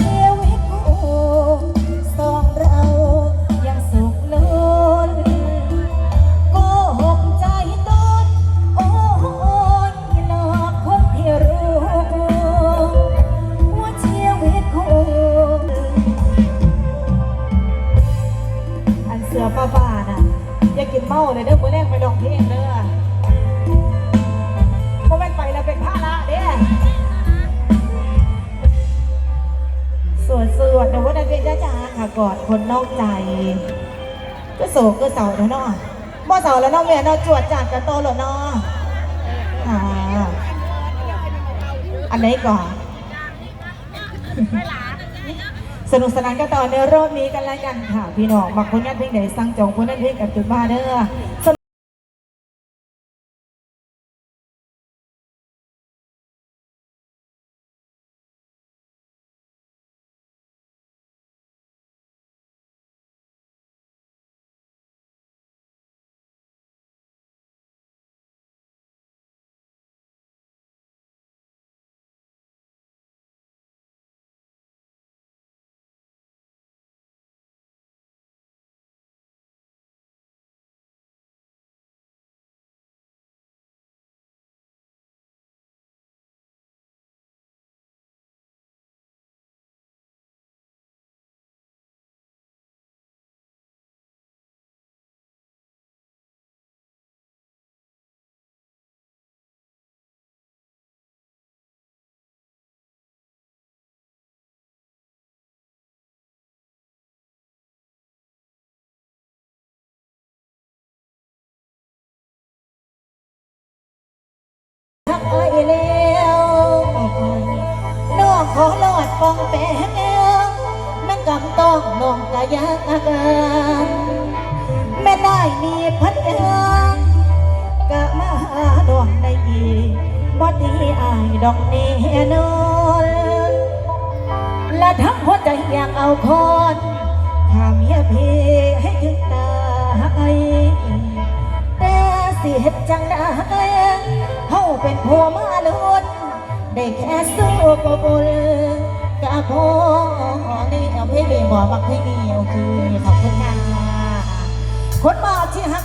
ชีวิตกูสองเรายังสุขล้นโกหกใจตนโอ้ยหลอกคนที่รู้ว่าชีวิตกูอันเสือป้าบ้าน่ะอย่ากินเมาเลยเด้อมื้อแรกไปลองเพลงเด้อ รวจนะว่านักเรียนจ้าจ้าค่ะกอดคนนอกใจ ก็โศกก็เสาแล้วเนาะบ่เสาแล้วเนาะเม่เนาะจวดจัดกันโตหรอเนาะอันไหนก่อนสนุกสนานกันต่อในรอบนี้กันแล้วกันค่ะ พี่น้องบางคนนั้นเพลงไหนสั่งจองคนนั้นเพลงกับจุดบ้าเด้อ กไอ้แล้วนอกขอหลอดฟองแปะแมวมนกำต้องนองกะยากอาการแม่ได้มีพันเอื้อกะมาหาดวงได้อีบอดีอายดอกเนนอนและทั้งหัวใจอยากเอาคอนถามเมียเพให้ถึงตายแต่สิเฮ็ดจังได้ เป็นผัวมื่อลุนได้แค่สู้กบุลกะโพนี่เอาเพลงหมอบักให้เดียวคือขอบคุณค่ะคนบอกที่หัก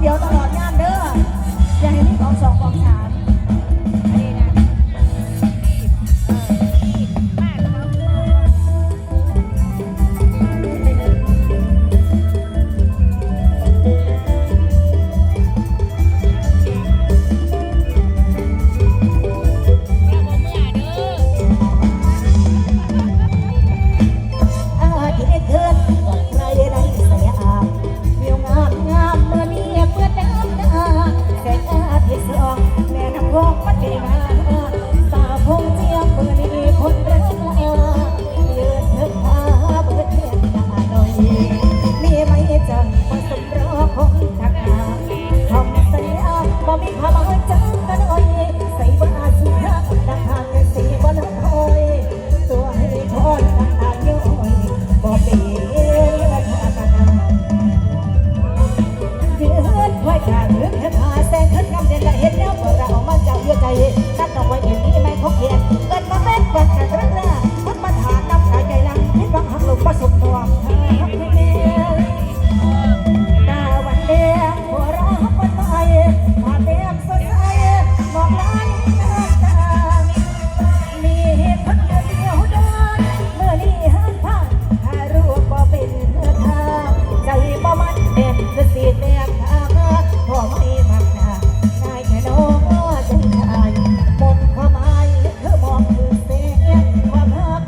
เดียวตลอดงานเด้ออย่าให้มีกองสองกองสาม heart.